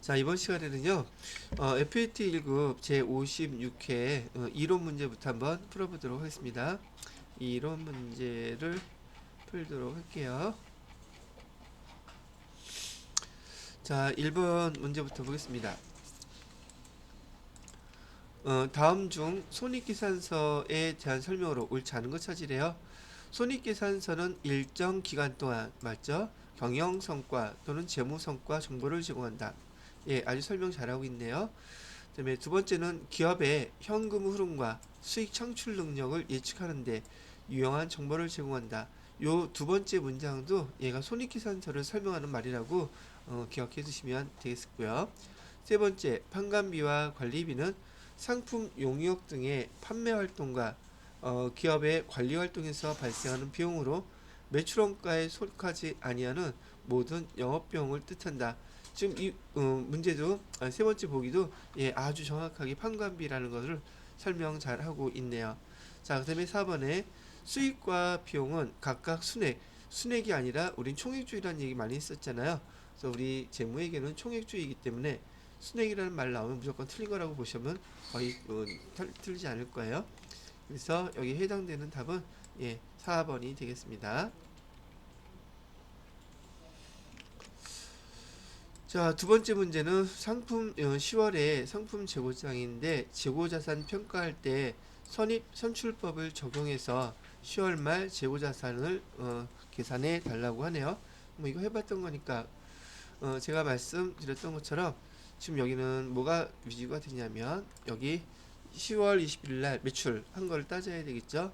자 이번 시간에는요 어, FAT 1급 제 56회 어, 이론 문제부터 한번 풀어보도록 하겠습니다. 이 이론 문제를 풀도록 할게요. 자 1번 문제부터 보겠습니다. 어, 다음 중 손익계산서에 대한 설명으로 옳지 않은 것 찾으래요. 손익계산서는 일정 기간 동안 맞죠? 경영 성과 또는 재무 성과 정보를 제공한다. 예, 아주 설명 잘하고 있네요. 그다음에 두 번째는 기업의 현금 흐름과 수익 창출 능력을 예측하는데 유용한 정보를 제공한다. 요 두 번째 문장도 얘가 손익계산서를 설명하는 말이라고 어, 기억해 두시면 되겠고요. 세 번째, 판관비와 관리비는 상품 용역 등의 판매 활동과 어, 기업의 관리 활동에서 발생하는 비용으로 매출원가에 속하지 아니하는 모든 영업 비용을 뜻한다. 지금 이 어, 문제도 아, 세 번째 보기도 예, 아주 정확하게 판관비라는 것을 설명 잘 하고 있네요. 자, 그다음에 4번에 수익과 비용은 각각 순액, 순액이 아니라 우린 총액주의라는 얘기 많이 했었잖아요. 그래서 우리 재무에게는 총액주의이기 때문에 순액이라는 말 나오면 무조건 틀린 거라고 보시면 거의 어, 틀- 틀리지 않을 거예요. 그래서 여기 해당되는 답은 예, 4번이 되겠습니다. 자, 두 번째 문제는 상품 어, 10월에 상품 재고장인데 재고자산 평가할 때 선입 선출법을 적용해서 10월 말 재고자산을 어, 계산해 달라고 하네요. 뭐 이거 해봤던 거니까 어, 제가 말씀드렸던 것처럼 지금 여기는 뭐가 위주가 되냐면 여기 10월 20일 날 매출 한걸 따져야 되겠죠.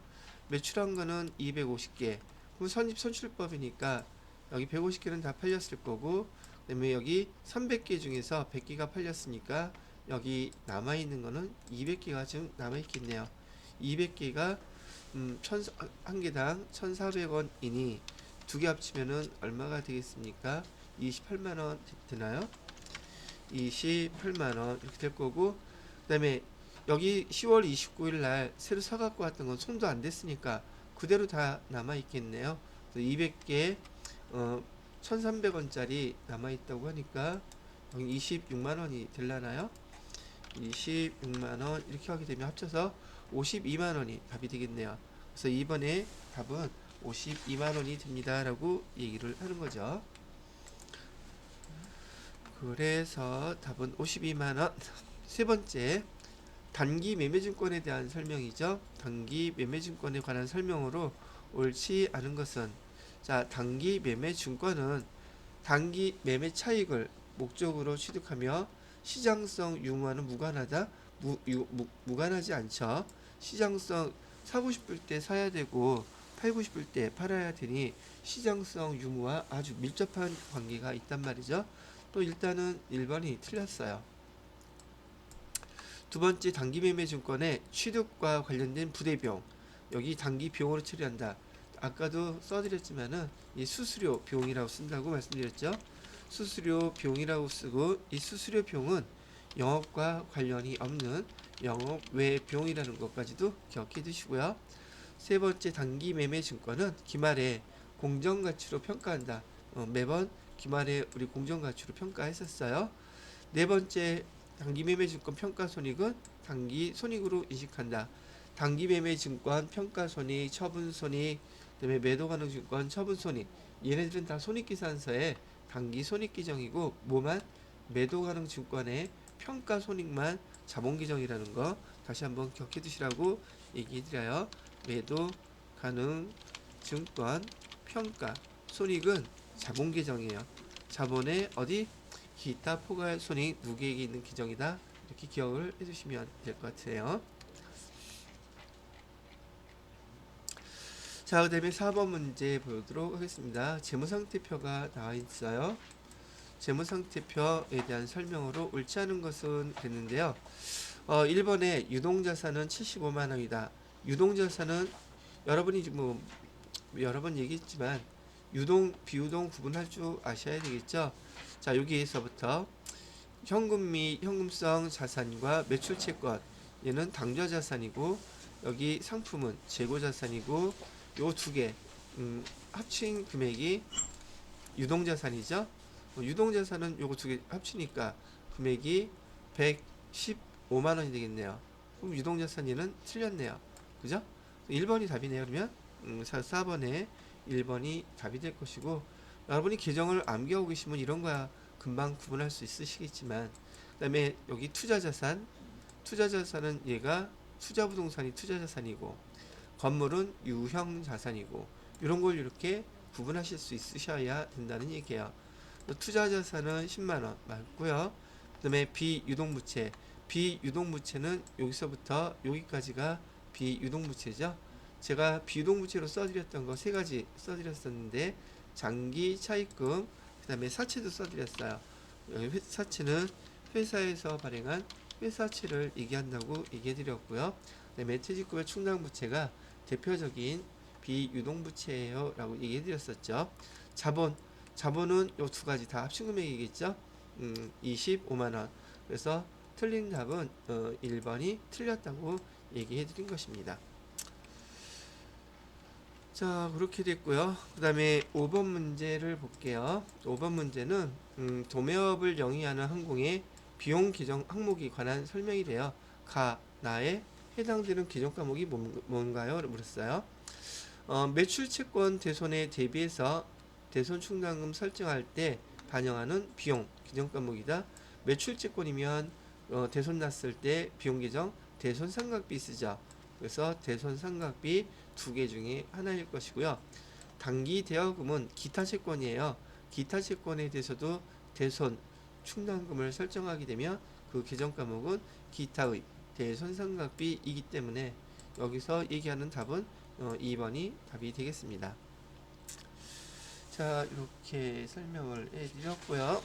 매출한 거는 250개. 그럼 선입 선출법이니까 여기 150개는 다 팔렸을 거고 그다음에 여기 300개 중에서 100개가 팔렸으니까 여기 남아 있는 거는 200개가 지금 남아 있겠네요. 200개가 음, 천, 한 개당 1,400원이니 두 개 합치면은 얼마가 되겠습니까? 28만 원 되나요? 28만 원 이렇게 될 거고 그다음에 여기 10월 29일 날 새로 사 갖고 왔던 건 손도 안 됐으니까 그대로 다 남아 있겠네요. 200개 어 1,300원짜리 남아 있다고 하니까 여기 26만 원이 될라나요? 26만 원 이렇게 하게 되면 합쳐서 52만 원이 답이 되겠네요. 그래서 이번에 답은 52만 원이 됩니다 라고 얘기를 하는 거죠. 그래서 답은 52만 원. 세 번째 단기 매매증권에 대한 설명이죠. 단기 매매증권에 관한 설명으로 옳지 않은 것은 자 단기 매매 증권은 단기 매매 차익을 목적으로 취득하며 시장성 유무와는 무관하다. 무, 유, 무, 무관하지 않죠. 시장성 사고 싶을 때 사야 되고 팔고 싶을 때 팔아야 되니 시장성 유무와 아주 밀접한 관계가 있단 말이죠. 또 일단은 1번이 틀렸어요. 두 번째 단기 매매 증권의 취득과 관련된 부대 비용 여기 단기 비용으로 처리한다. 아까도 써드렸지만은 이 수수료 비용이라고 쓴다고 말씀드렸죠. 수수료 비용이라고 쓰고 이 수수료 비용은 영업과 관련이 없는 영업 외 비용이라는 것까지도 기억해 두시고요. 세 번째 단기 매매 증권은 기말에 공정 가치로 평가한다. 어, 매번 기말에 우리 공정 가치로 평가했었어요. 네 번째 단기 매매 증권 평가 손익은 단기 손익으로 인식한다. 단기 매매 증권 평가 손익, 처분 손익, 그다음에 매도 가능 증권 처분 손익. 얘네들은 다 손익 계산서에 단기 손익 기정이고 뭐만 매도 가능 증권의 평가 손익만 자본 기정이라는 거 다시 한번 기억해 두시라고 얘기해 드려요. 매도 가능 증권 평가 손익은 자본 계정이에요. 자본의 어디 기타 포괄 손익 누계액이 있는 기정이다. 이렇게 기억을 해주시면 될 것 같아요. 자, 그 다음에 4번 문제 보도록 하겠습니다. 재무상태표가 나와 있어요. 재무상태표에 대한 설명으로 옳지 않은 것은 그랬는데요. 어, 1번에 유동자산은 75만 원이다. 유동자산은 여러분이 뭐 여러 번 얘기했지만 유동 비유동 구분할 줄 아셔야 되겠죠. 자 여기에서부터 현금 및 현금성 자산과 매출 채권 얘는 당좌 자산이고 여기 상품은 재고 자산이고 요 두 개 음, 합친 금액이 유동 자산이죠. 어, 유동자산은 요거 두 개 합치니까 금액이 115만 원이 되겠네요. 그럼 유동자산이는 틀렸네요. 그죠? 1번이 답이네요. 그러면 음, 4번에 1번이 답이 될 것이고 여러분이 계정을 암기하고 계시면 이런 거야 금방 구분할 수 있으시겠지만 그다음에 여기 투자자산 투자자산은 얘가 투자부동산이 투자자산이고 건물은 유형 자산이고 이런 걸 이렇게 구분하실 수 있으셔야 된다는 얘기예요. 투자 자산은 10만 원 맞고요. 그다음에 비유동부채 비유동부채는 여기서부터 여기까지가 비유동부채죠. 제가 비유동부채로 써드렸던 거 세 가지 써드렸었는데 장기 차입금 그다음에 사채도 써드렸어요. 여기 회- 사채는 회사에서 발행한 회사채를 얘기한다고 얘기해드렸고요. 그다음에 퇴직금의 충당부채가 대표적인 비유동부채예요 라고 얘기해 드렸었죠. 자본 자본은 요 두 가지 다 합친 금액이겠죠. 음, 25만원 그래서 틀린 답은 어, 1번이 틀렸다고 얘기해 드린 것입니다. 자 그렇게 됐고요. 그 다음에 5번 문제를 볼게요. 5번 문제는 음, 도매업을 영위하는 항공의 비용 계정 항목이 관한 설명이 돼요. 가, 나에 해당되는 계정 과목이 뭔- 뭔가요? 물었어요. 어, 매출 채권 대손에 대비해서 대손 충당금 설정할 때 반영하는 비용 계정 과목이다. 매출 채권이면 어, 대손 났을 때 비용 계정 대손 삼각비 쓰죠. 그래서 대손 삼각비 두 개 중에 하나일 것이고요. 단기 대여금은 기타 채권이에요. 기타 채권에 대해서도 대손 충당금을 설정하게 되면 그 계정 과목은 기타의 대손 삼각비이기 때문에 여기서 얘기하는 답은 어, 2번이 답이 되겠습니다. 자 이렇게 설명을 해드렸고요.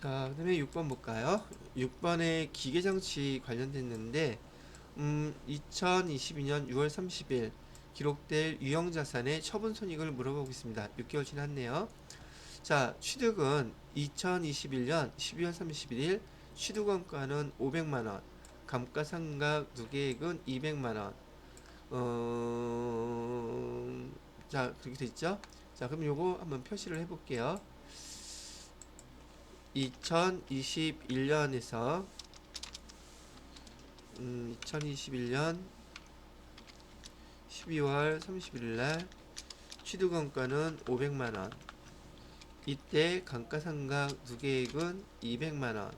자, 그 다음에 6번 볼까요? 6번에 기계장치 관련됐는데 음, 2022년 6월 30일 기록될 유형자산의 처분 손익을 물어보고 있습니다. 6개월 지났네요. 자, 취득은 2021년 12월 31일 취득원가는 500만 원, 감가상각 누계액은 200만 원. 어, 자, 그렇게 됐죠? 자, 그럼 요거 한번 표시를 해 볼게요. 2021년에서 음, 2021년 12월 31일 날 취득원가는 500만 원. 이때 감가상각 누계액은 200만 원.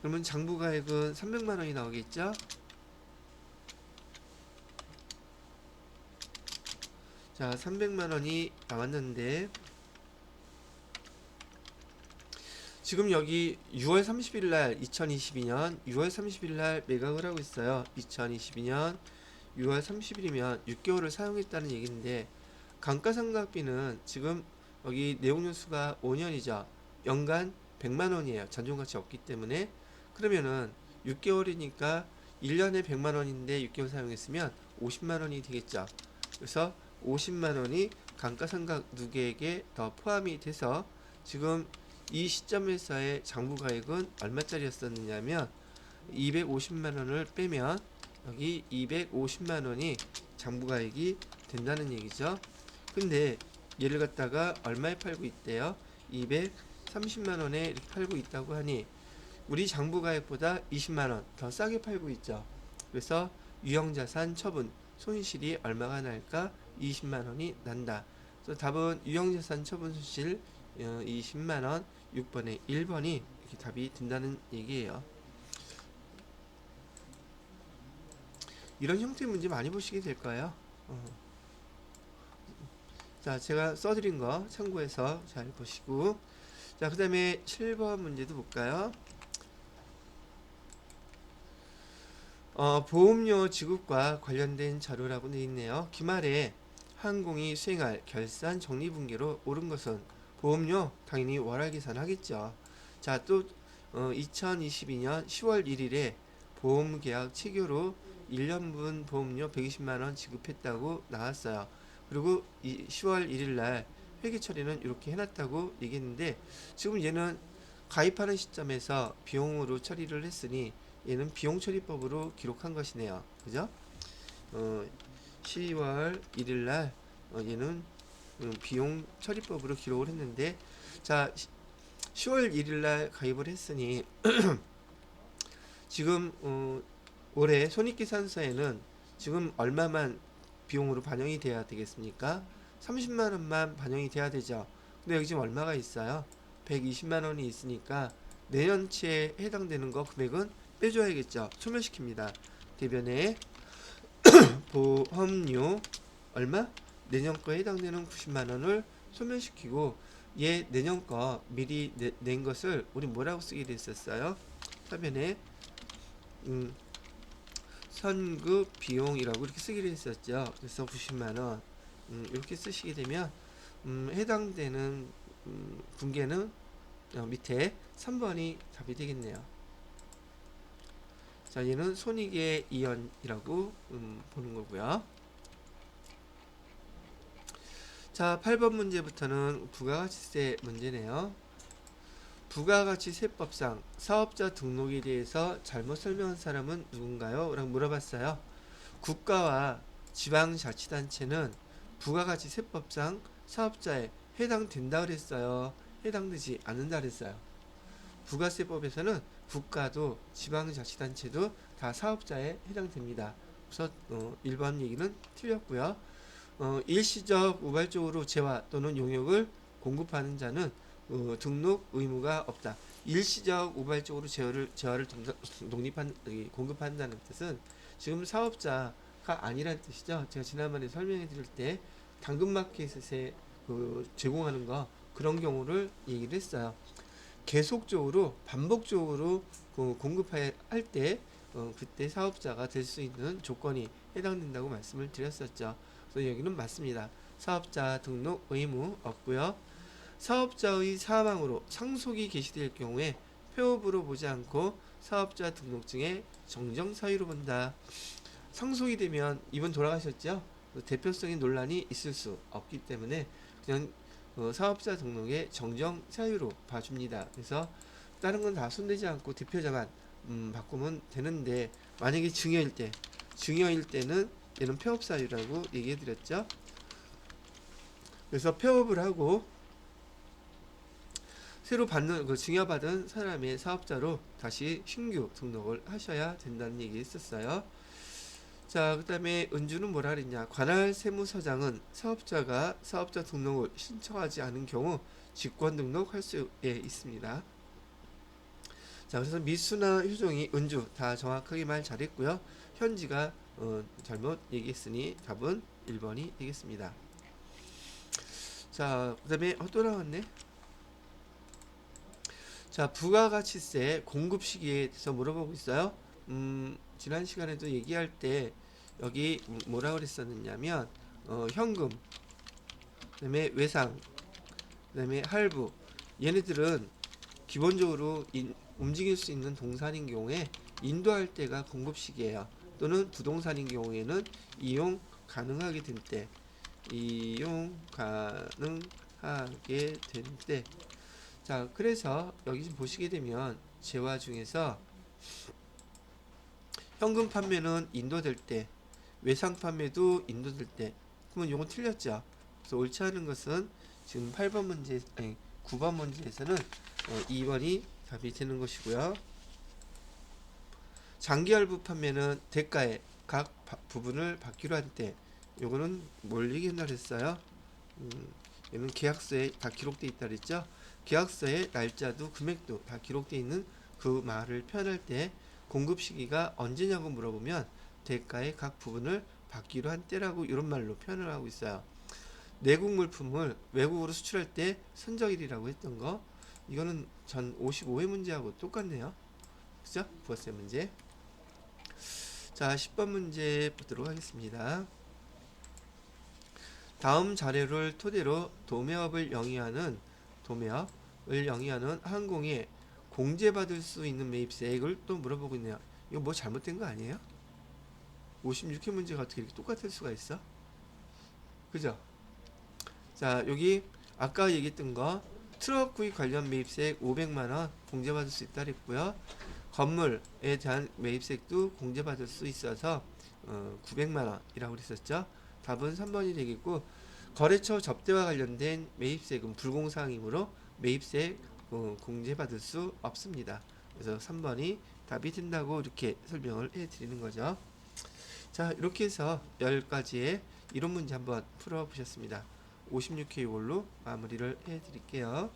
그러면 장부가액은 300만 원이 나오겠죠? 자, 300만 원이 나왔는데 지금 여기 6월 30일 날 2022년 6월 30일 날 매각을 하고 있어요. 2022년 6월 30일이면 6개월을 사용했다는 얘기인데 감가상각비는 지금 여기 내용연수가 5년이죠. 연간 100만 원이에요. 잔존가치 없기 때문에 그러면은 6개월이니까 1년에 100만 원인데 6개월 사용했으면 50만 원이 되겠죠. 그래서 50만 원이 감가상각 누계액에 더 포함이 돼서 지금 이 시점에서의 장부가액은 얼마짜리였었느냐면 250만 원을 빼면 여기 250만 원이 장부가액이 된다는 얘기죠. 근데 얘를 갖다가 얼마에 팔고 있대요? 230만 원에 이렇게 팔고 있다고 하니 우리 장부 가액보다 20만 원 더 싸게 팔고 있죠. 그래서 유형자산 처분 손실이 얼마가 날까? 20만 원이 난다. 그래서 답은 유형자산 처분 손실 어, 20만 원 6번에 1번이 이렇게 답이 된다는 얘기예요. 이런 형태의 문제 많이 보시게 될 거예요. 어. 자, 제가 써드린 거 참고해서 잘 보시고 자, 그 다음에 7번 문제도 볼까요? 어, 보험료 지급과 관련된 자료라고 되어 있네요. 기말에 항공이 수행할 결산 적립분기로 오른 것은 보험료 당연히 월할 계산하겠죠. 자, 또 어, 2022년 10월 1일에 보험 계약 체결후 1년분 보험료 120만 원 지급했다고 나왔어요. 그리고 이 10월 1일 날 회계 처리는 이렇게 해놨다고 얘기했는데 지금 얘는 가입하는 시점에서 비용으로 처리를 했으니 얘는 비용 처리법으로 기록한 것이네요. 그죠? 어, 10월 1일 날 어, 얘는 음, 비용 처리법으로 기록을 했는데 자 10월 1일 날 가입을 했으니 지금 어, 올해 손익계산서에는 지금 얼마만 비용으로 반영이 돼야 되겠습니까? 30만 원만 반영이 돼야 되죠. 근데 여기 지금 얼마가 있어요? 120만 원이 있으니까 내년치에 해당되는 거 금액은 빼줘야겠죠. 소멸시킵니다. 대변에 보험료 얼마? 내년 거에 해당되는 90만 원을 소멸시키고 얘 내년 거 미리 내, 낸 것을 우리 뭐라고 쓰게 됐었어요? 화면에 음, 선급 비용이라고 이렇게 쓰기로 했었죠. 그래서 90만 원 음, 이렇게 쓰시게 되면 음, 해당되는 음, 분계는 어, 밑에 3번이 답이 되겠네요. 자, 얘는 손익의 이연이라고 음, 보는 거고요. 자, 8번 문제부터는 부가가치세 문제네요. 부가가치세법상 사업자 등록에 대해서 잘못 설명한 사람은 누군가요? 라고 물어봤어요. 국가와 지방자치단체는 부가가치세법상 사업자에 해당된다 그랬어요. 해당되지 않는다 그랬어요. 부가세법에서는 국가도 지방자치단체도 다 사업자에 해당됩니다. 그래서 어, 1번 얘기는 틀렸고요. 어, 일시적 우발적으로 재화 또는 용역을 공급하는 자는 어, 등록 의무가 없다. 일시적 우발적으로 재화를 재화를 동- 독립한 이, 공급한다는 뜻은 지금 사업자가 아니란 뜻이죠. 제가 지난번에 설명해 드릴 때 당근마켓에 그 제공하는 거 그런 경우를 얘기를 했어요. 계속적으로 반복적으로 그 공급할 때 어, 그때 사업자가 될 수 있는 조건이 해당된다고 말씀을 드렸었죠. 그래서 여기는 맞습니다. 사업자 등록 의무 없고요. 사업자의 사망으로 상속이 개시될 경우에 폐업으로 보지 않고 사업자 등록증에 정정 사유로 본다. 상속이 되면 이분 돌아가셨죠? 대표성인 논란이 있을 수 없기 때문에 그냥 어, 사업자 등록에 정정 사유로 봐줍니다. 그래서 다른 건 다 손대지 않고 대표자만 음, 바꾸면 되는데 만약에 증여일 때 증여일 때는 얘는 폐업 사유라고 얘기해 드렸죠. 그래서 폐업을 하고 새로 받는 그 증여받은 사람의 사업자로 다시 신규 등록을 하셔야 된다는 얘기 했었어요. 자, 그 다음에 은주는 뭐라 그랬냐? 관할 세무서장은 사업자가 사업자 등록을 신청하지 않은 경우 직권 등록할 수 있습니다. 자, 그래서 미수나 효종이 은주 다 정확하게 말 잘했고요. 현지가 어, 잘못 얘기했으니 답은 1번이 되겠습니다. 자, 그 다음에 어, 또 나왔네. 자, 부가가치세 공급 시기에 대해서 물어보고 있어요. 음, 지난 시간에도 얘기할 때 여기 뭐라 그랬었느냐면 어, 현금, 그다음에 외상, 그다음에 할부 얘네들은 기본적으로 인, 움직일 수 있는 동산인 경우에 인도할 때가 공급 시기예요. 또는 부동산인 경우에는 이용 가능하게 될 때, 이용 가능하게 될 때. 자, 그래서 여기 좀 보시게 되면 재화 중에서 현금 판매는 인도될 때, 외상 판매도 인도될 때. 그러면 요건 틀렸죠. 그래서 옳지 않은 것은 지금 8번 문제, 아니 9번 문제에서는 어, 2번이 답이 되는 것이고요. 장기할부 판매는 대가의 각 바- 부분을 받기로 한 때, 요거는 뭘 얘기한다 그랬어요? 음, 얘는 계약서에 다 기록돼 있다 그랬죠? 계약서에 날짜도 금액도 다 기록돼 있는 그 말을 표현할 때 공급 시기가 언제냐고 물어보면 대가의 각 부분을 받기로 한 때라고 이런 말로 표현을 하고 있어요. 내국 물품을 외국으로 수출할 때 선적일이라고 했던 거 이거는 전 55회 문제하고 똑같네요. 그죠? 부가세 문제. 자, 10번 문제 보도록 하겠습니다. 다음 자료를 토대로 도매업을 영위하는 도매업을 영위하는 항공에 공제받을 수 있는 매입세액을 또 물어보고 있네요. 이거 뭐 잘못된 거 아니에요? 56회 문제가 어떻게 이렇게 똑같을 수가 있어? 그죠? 자, 여기 아까 얘기했던 거 트럭 구입 관련 매입세액 500만 원 공제받을 수 있다 그랬고요. 건물에 대한 매입세액도 공제받을 수 있어서 어, 900만 원이라고 그랬었죠. 답은 3번이 되겠고 거래처 접대와 관련된 매입세금 불공사항이므로 매입세 어, 공제받을 수 없습니다. 그래서 3번이 답이 된다고 이렇게 설명을 해 드리는 거죠. 자, 이렇게 해서 10가지의 이론 문제 한번 풀어 보셨습니다. 56회 이걸로 마무리를 해 드릴게요.